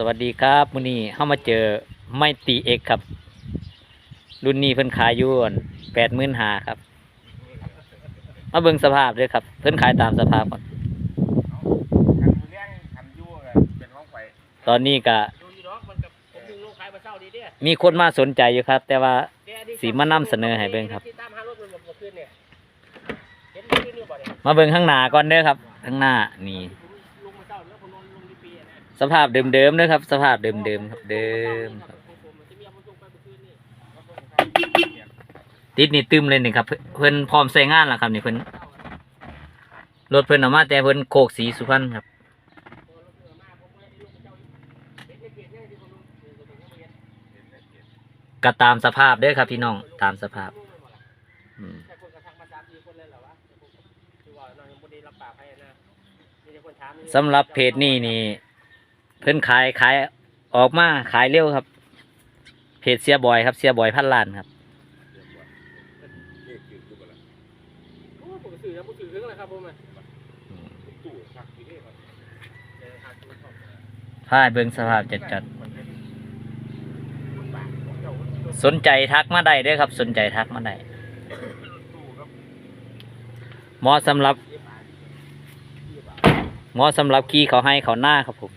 สวัสดีครับมื้อนี้เฮามาเจอไม่ตีเอกครับ รุ่นนี้เพิ่นขายอยู่แปดหมื่นหาครับ มาเบิ่งสภาพด้วยครับ เพิ่นขายตามสภาพก่อนตอนนี้กับมีคนมาสนใจอยู่ครับ แต่ว่าสีมานำเสนอให้เบิ่งครับมาเนี่ยเห็นมันขึ้นอยู่บ่เนี่ยมาเบิ่งข้างหน้าก่อนเด้อครับ ข้างหน้านี่ สภาพเดิมๆเด้อครับ สภาพเดิมๆครับเดิมครับเอามคืนนี่ติดนี่ตึมเลยนี่ครับ เพิ่นเพิ่นพร้อมใช้งานแล้วครับนี่เพิ่อนรถเพิ่อนออกมาแต่เพิ่อนโคกสีสุพรรณครับก็ตามสภาพเด้อครับพี่น้องตามสภาพสามสี่คนเลยเหรอวะคือว่าน้องยังบ่ได้รับปากให้นะมีแต่คนถามนี่สำหรับเพจนี้นี่ เพิ่นขายขายออกมาขายเร็วครับ เพจเสียบอยครับเสียบอยพันล้านครับโอ้ผมสื่อแล้วผมสื่อถึงอะไรครับผมอะอืมตู้ซักอยู่นี่ครับเดี๋ยวหาดูก่อนพาให้เบิ่งสภาพจัดๆสนใจทักมาได้เด้อครับ สนใจทักมาได้ตู้ครับเหมาะสำหรับเหมาะสำหรับขี่เขาให้เขาหน้าครับผมเดี๋ยวมา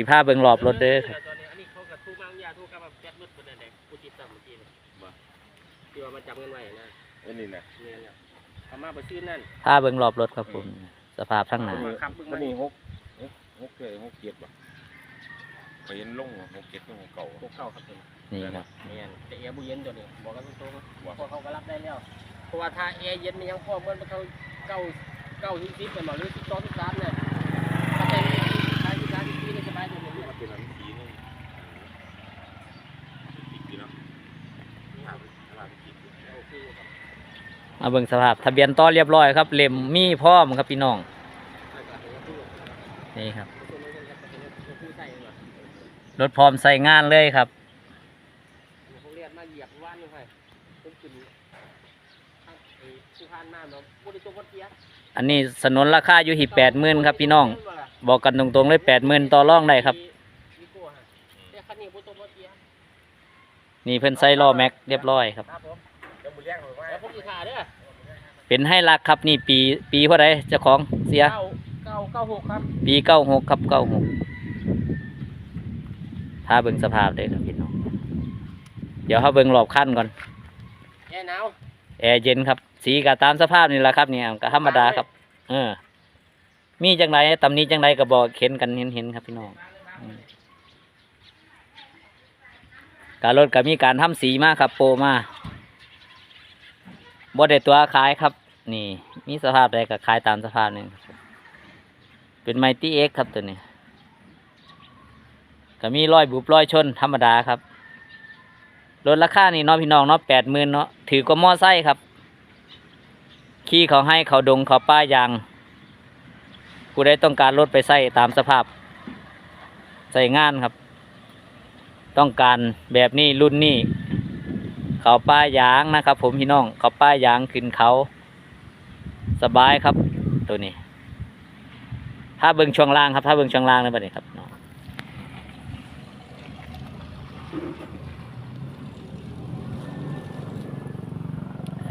สิพาเบิ่งรอบรถเด้อครับตอนนี้อันนี้เขากับทูกมังยาทูกกับแบบแก๊สมืดประเด็นเด็กกูจิตตามเมื่อกี้เนี่ยที่ว่ามันจับเงินไว้นะอันนี้นะเนี่ยเนี่ยทำมาไปซื้อนั่นพาเบิ่งรอบรถครับผมสภาพทั้งหน้าอันนี้หกหกหกเจ็ดหกเจ็ดบ่ไปเห็นลงหกเจ็ดลงเก่าพวกเก่าครับเป็นนี่ครับเนี่ยแต่แอร์บุเย็นตัวนี้บอกกันตรงๆเพราะเขาก็รับได้แล้วเพราะว่าถ้าแอร์เย็นมันยังพอมันเขาเก้าเก้าที่สิบเป็นหมอหรือสิบสองสิบสามเนี่ยถ้าเป็นที่ขายที่ร้านที่นี่สบายเลยเนี่ย มันเป็นอันสีนึงติดอยู่เนาะถามถามติดอยู่ โอเคครับ มาเบิ่งสภาพ ทะเบียนต่อเรียบร้อยครับเล่มมีพร้อมครับพี่น้อง นี่ครับ รถพร้อมใส่งานเลยครับเขาเรียกมาเหยียบว่านยังไงผมขึ้นผู้พานมาเนาะบริจงวัดเกียอันนี้สนนราคาอยู่ที่แปดหมื่นครับพี่น้อง บอกกันตรงๆเลยแปดหมื่นต่อร่องได้ครับมีโก้ฮะแต่คันนี้บริจาควัดเกียร์นี่เพิ่นใส่ล้อแม็กเรียบร้อยครับครับผม เดี๋ยวมือเลี้ยงเลยว่าแล้วผมจะถ่ายเด้อเป็นให้รักครับนี่ปีปีเท่าไรเจ้าของเสีย เก้าเก้าเก้าหกครับปีเก้าหกครับเก้าหกถ้าเบิ่งสภาพเลยครับพี่น้อง เดี๋ยวเขาเบิ่งรอบขั้นก่อน แย่หนาวแอร์เย็นครับ สีก็ตามสภาพนี่แหละครับเนี่ยก็ธรรมดาครับ เออ มีจังไรตำนี้จังไรก็บอกเห็นกันเห็นเห็นๆครับพี่น้องอืมการรถก็มีการทำสีมาครับ โปรมา บ่ได้ตัวขายครับ นี่ มีสภาพใดก็ขายตามสภาพนี่เป็นไมตี้เอ็กครับตัวนี้ ก็มีรอยบุบรอยชนธรรมดาครับรถราคานี่เนาะพี่น้องเนาะแปดหมื่นเนาะถือกว่ามอไซค์ครับ ขี่เขาให้เขาดงเขาป้ายางผู้ใดต้องการรถไปใส่ตามสภาพ ใส่งานครับ ต้องการแบบนี้รุ่นนี้ เขาป้ายางนะครับ ผมพี่น้องเขาป้ายางขึ้นเขา สบายครับ ตัวนี้ ถ้าเบิ่งช่วงล่างครับ ถ้าเบิ่งช่วงล่างเลยบัดนี้ครับน้อง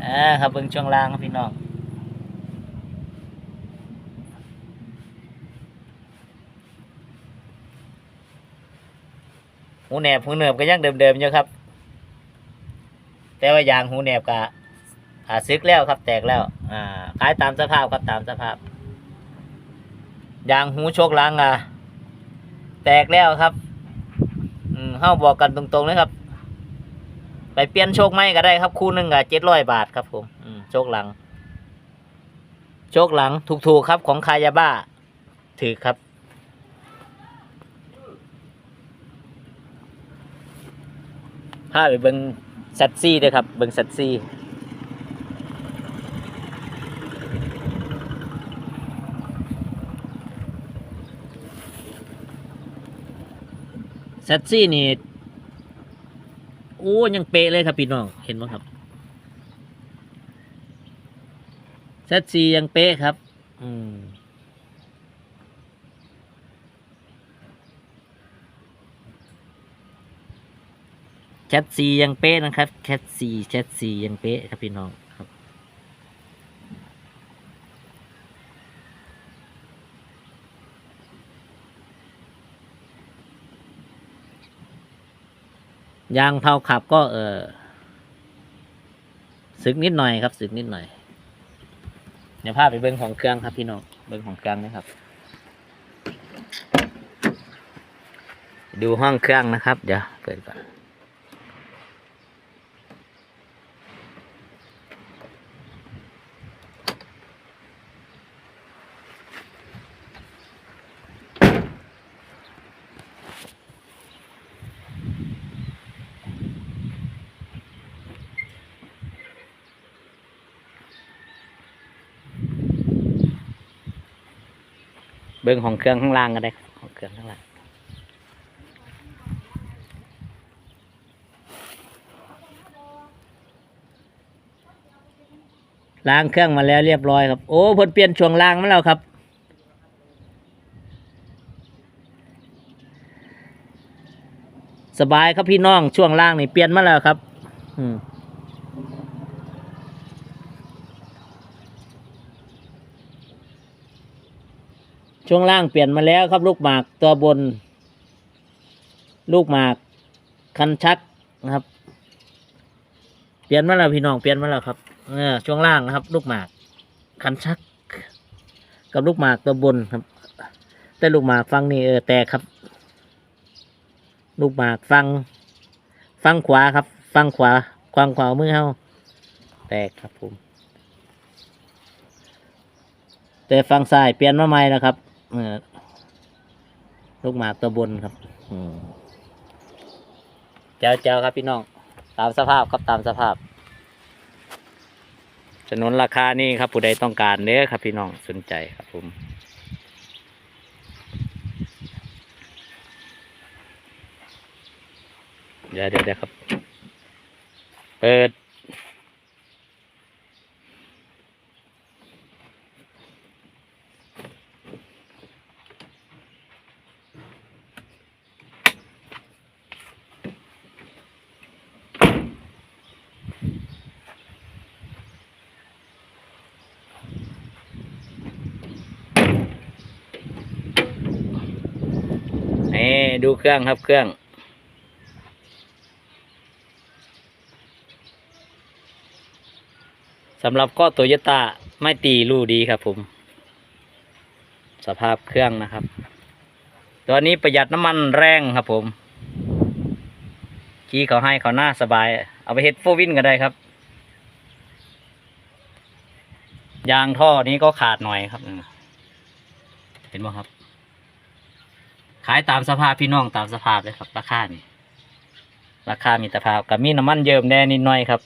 อ่าครับเบิ่งช่วงล่างครับพี่น้องหูแหนบหูเหนือบก็ยังเดิมๆอยู่ครับ แต่ว่ายางหูแหนบก็อ่าซึกแล้วครับแตกแล้ว อ่าขายตามสภาพครับตามสภาพ ยางหูโชคลังอะแตกแล้วครับ อืมเฮาบอกกันตรงๆเลยครับ ไปเปลี่ยนโชคไหมก็ได้ครับคู่หนึ่งอะเจ็ดร้อยบาทครับผมอืมโชคหลัง โชคหลังถูกๆครับของคายาบ้า ถือครับพาไปเบิง ซัตซี่ด้วยครับเบิงซัตซี่ซตซี่นี่ โอ้ยังเป๊ะเลยครับพี่น้อง เห็นไหมครับซตซี่ยังเป๊ะครับ อืม แชทซียังเป๊ะนะครับแชทซีแชทซียังเป๊ะครับพี่น้องครับยางเผาขับก็เออสึกนิดหน่อยครับสึกนิดหน่อย เดี๋ยวพาไปเบิ้งของเครื่องครับพี่น้องเบิ้งของเครื่องนะครับ ดูห้องเครื่องนะครับ เดี๋ยวเปิดก่อนเบิ้งของเครื่องข้างล่างก็ได้ของเครื่องข้างล่างล้างเครื่องมาแล้วเรียบร้อยครับ โอ้เพิ่นเปลี่ยนช่วงล่างมาแล้วครับสบายครับพี่น้องช่วงล่างนี่เปลี่ยนมาแล้วครับ อืม ช่วงล่างเปลี่ยนมาแล้วครับ ลูกหมากตัวบน ลูกหมากคันชักนะครับ เปลี่ยนมาแล้วพี่น้องเปลี่ยนมาแล้วครับเออช่วงล่างนะครับ ลูกหมากคันชัก กับลูกหมากตัวบนครับ แต่ลูกหมากฟังนี่เออแตกครับ ลูกหมากฟัง ฟังขวาครับ ฟังขวาควางขวามือเฮาแตกครับผม แต่ฟังซ้ายเปลี่ยนมาใหม่แล้วครับ ลูกหมากตัวบนครับเจ้าเจ้าครับพี่น้อง ตามสภาพครับตามสภาพสนุนราคานี่ครับ ผู้ใดต้องการเด้อครับ พี่น้องสนใจครับผมเดี๋ยวเดี๋ยวครับ เปิด นี่ ดูเครื่องครับเครื่อง สำหรับก็โตโยต้าไม่ตีรูดีครับผม สภาพเครื่องนะครับ ตัวนี้ประหยัดน้ำมันแรงครับผมขี่เขาให้เขาหน้าสบาย เอาไปเฮ็ดโฟวินก็ได้ครับ ยางท่อนี้ก็ขาดหน่อยครับ เห็นไหมครับ ขายตามสภาพพี่น้องตามสภาพเลยครับ ราคานี่ราคามีสภาพกับมีน้ำมันเยิ้มแน่นิดหน่อยครับ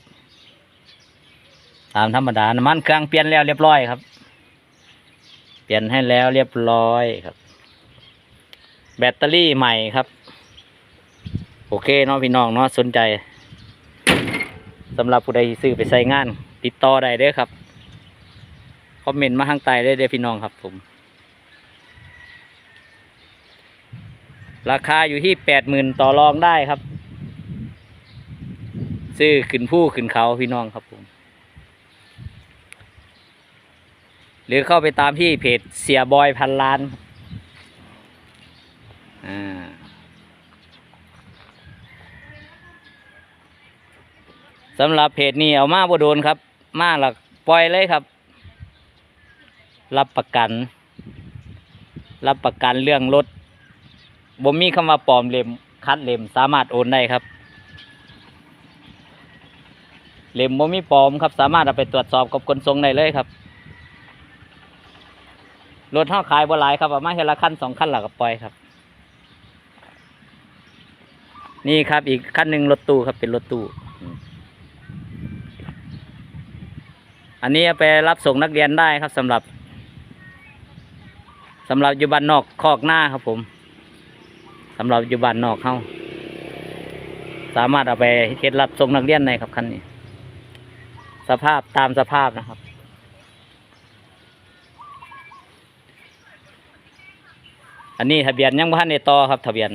ตามธรรมดาน้ำมันเครื่องเปลี่ยนแล้วเรียบร้อยครับ เปลี่ยนให้แล้วเรียบร้อยครับ แบตเตอรี่ใหม่ครับ โอเคเนาะพี่น้องเนาะสนใจสำหรับผู้ใดที่ซื้อไปใส่งาน ติดต่อได้เด้อครับคอมเมนต์มาทางใต้ได้เด้อพี่น้องครับผม ราคาอยู่ที่แปดหมื่นต่อรองได้ครับ ซื้อขึ้นผู้ขึ้นเขาพี่น้องครับผม หรือเข้าไปตามที่เพจเสียบอยพันล้านอ่าสำหรับเพจนี้เอามาบ่โดนครับ มาหลักปล่อยเลยครับ รับประกัน รับประกันเรื่องรถ บ่มีคำว่าปลอมเล่มคัดเล่มสามารถโอนได้ครับเล่มบ่มีปลอมครับ สามารถเอาไปตรวจสอบกับคนทรงได้เลยครับรถเท่าขายบ่หลายครับเอามาเฮละคันสองคันหลักก็ปล่อยครับ นี่ครับอีกคันหนึ่งรถตู้ครับเป็นรถตู้อันนี้ไปรับส่งนักเรียนได้ครับสำหรับสำหรับอยู่บ้านนอกคอกหน้าครับผมำหรับอยู่บ้านนอกเขาสามารถเอาไปเฮ็ดรับส่งนักเรียนได้ครับคันนี้ สภาพตามสภาพนะครับ อันนี้ทะเบียนยังบ่ทันได้ต่อครับ ทะเบียน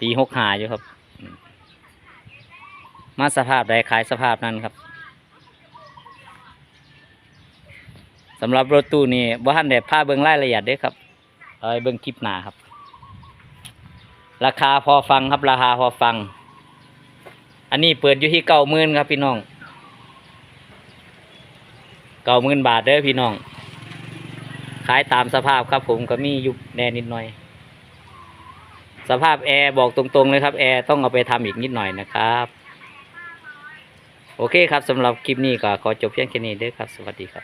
ปีหกหาอยู่ครับ มาสภาพใดขายสภาพนั้นครับสำหรับรถตู้นี่บ่ทันได้พาเบิ่งรายละเอียดด้อครับ เอาเบิ่งคลิปหนาครับ ราคาพอฟังครับราคาพอฟัง อันนี้เปิดอยู่ที่เก้าหมื่นครับพี่น้องเก้าหมื่นบาทเด้อพี่น้อง ขายตามสภาพครับผมก็มียุบแน่นิดหน่อย สภาพแอร์บอกตรงๆเลยครับแอร์ต้องเอาไปทำอีกนิดหน่อยนะครับ โอเคครับสำหรับคลิปนี้ก็ขอจบเพียงแค่นี้เด้อครับ สวัสดีครับ